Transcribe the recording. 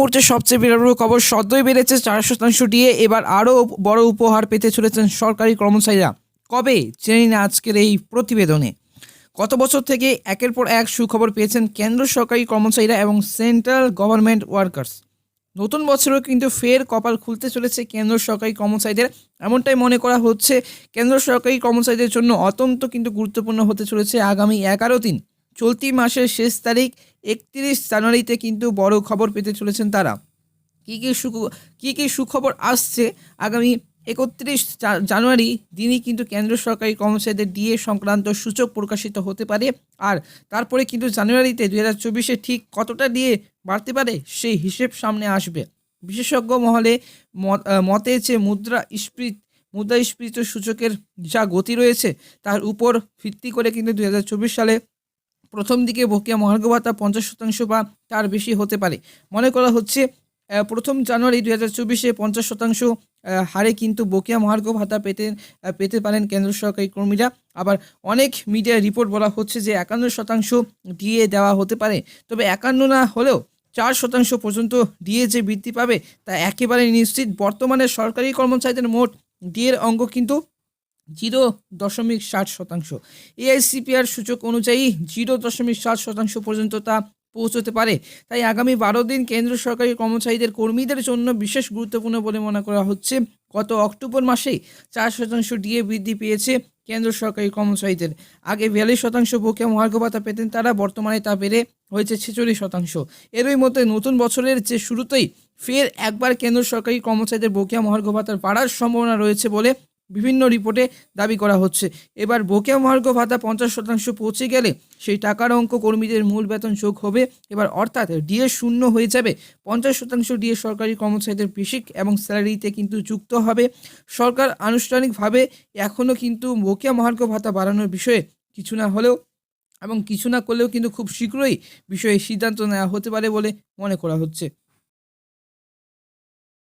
মুহূর্তে সবচেয়ে বিরাট খবর সদ্যই বেড়েছে চার শতাংশ দিয়ে এবার আরও বড় উপহার পেতে চলেছেন সরকারি কর্মচারীরা। কবে জেনে না আজকের এই প্রতিবেদনে। গত বছর থেকে একের পর এক সুখবর পেয়েছেন কেন্দ্র সরকারি কর্মচারীরা এবং সেন্ট্রাল গভর্নমেন্ট ওয়ার্কার্স। নতুন বছরেও কিন্তু ফের কপাল খুলতে চলেছে কেন্দ্র সরকারি কর্মচারীদের। এমনটাই মনে করা হচ্ছে, কেন্দ্র সরকারি কর্মচারীদের জন্য অত্যন্ত কিন্তু গুরুত্বপূর্ণ হতে চলেছে আগামী এগারো দিন। চলতি মাসের শেষ তারিখ, একত্রিশ জানুয়ারিতে কিন্তু বড় খবর পেতে চলেছেন তারা। কী কী সুখ, কী কী সুখবর আসছে আগামী একত্রিশ জানুয়ারি দিনই কিন্তু কেন্দ্র সরকারি কর্মচারীদের ডিএ সংক্রান্ত সূচক প্রকাশিত হতে পারে। আর তারপরে কিন্তু জানুয়ারিতে দু হাজার চব্বিশে ঠিক কতটা দিয়ে বাড়তে পারে সেই হিসেব সামনে আসবে। বিশেষজ্ঞ মহলে মত- মতে যে মুদ্রা স্ফীত, মুদ্রাস্ফীত সূচকের যা গতি রয়েছে, তার উপর ভিত্তি করে কিন্তু দু হাজার চব্বিশ সালে প্রথম দিকে বকেয়া মহার্ঘ ভাতা পঞ্চাশ শতাংশ বা তার বেশি হতে পারে। মনে করা হচ্ছে প্রথম জানুয়ারি দুই হাজার চব্বিশে পঞ্চাশ শতাংশ হারে কিন্তু বকেয়া মহার্ঘ ভাতা পেতে পেতে পারেন কেন্দ্র সরকারি কর্মীরা। আবার অনেক মিডিয়া রিপোর্ট বলা হচ্ছে যে একান্ন শতাংশ দিয়ে দেওয়া হতে পারে। তবে একান্ন না হলেও চার শতাংশ পর্যন্ত ডিএ যে বৃদ্ধি পাবে তা একেবারে নিশ্চিত। বর্তমানে সরকারি কর্মচারীদের মোট ডিএর অঙ্ক কিন্তু জিরো দশমিক ষাট শতাংশ। এআইসিপিআর সূচক অনুযায়ী জিরো দশমিক সাত শতাংশ পর্যন্ত তা পৌঁছতে পারে। তাই আগামী বারো দিন কেন্দ্র সরকারি কর্মচারীদের কর্মীদের জন্য বিশেষ গুরুত্বপূর্ণ বলে মনে করা হচ্ছে। গত অক্টোবর মাসেই চার শতাংশ ডিএ বৃদ্ধি পেয়েছে কেন্দ্র সরকারি কর্মচারীদের। আগে বিয়াল্লিশ শতাংশ বকেয়া মহার্ঘ ভাতা পেতেন তারা, বর্তমানে তা বেড়ে হয়েছে ছেচল্লিশ শতাংশ। এরই মধ্যে নতুন বছরের যে শুরুতেই ফের একবার কেন্দ্র সরকারি কর্মচারীদের বকেয়া মহার্ঘ ভাতার বাড়ার সম্ভাবনা রয়েছে বলে বিভিন্ন রিপোর্টে দাবি করা হচ্ছে। এবার বকেয়া মহার্ঘ ভাতা পঞ্চাশ শতাংশ পৌঁছে গেলে সেই টাকার অঙ্ক কর্মীদের মূল বেতন যোগ হবে। এবার অর্থাৎ ডিএ শূন্য হয়ে যাবে। পঞ্চাশ শতাংশ ডিএ সরকারি কর্মচারীদের বেসিক এবং স্যালারিতে কিন্তু যুক্ত হবে। সরকার আনুষ্ঠানিকভাবে এখনও কিন্তু বকেয়া মহার্ঘ ভাতা বাড়ানোর বিষয়ে কিছু না হলেও এবং কিছু না করলেও কিন্তু খুব শীঘ্রই বিষয়ে সিদ্ধান্ত নেওয়া হতে পারে বলে মনে করা হচ্ছে।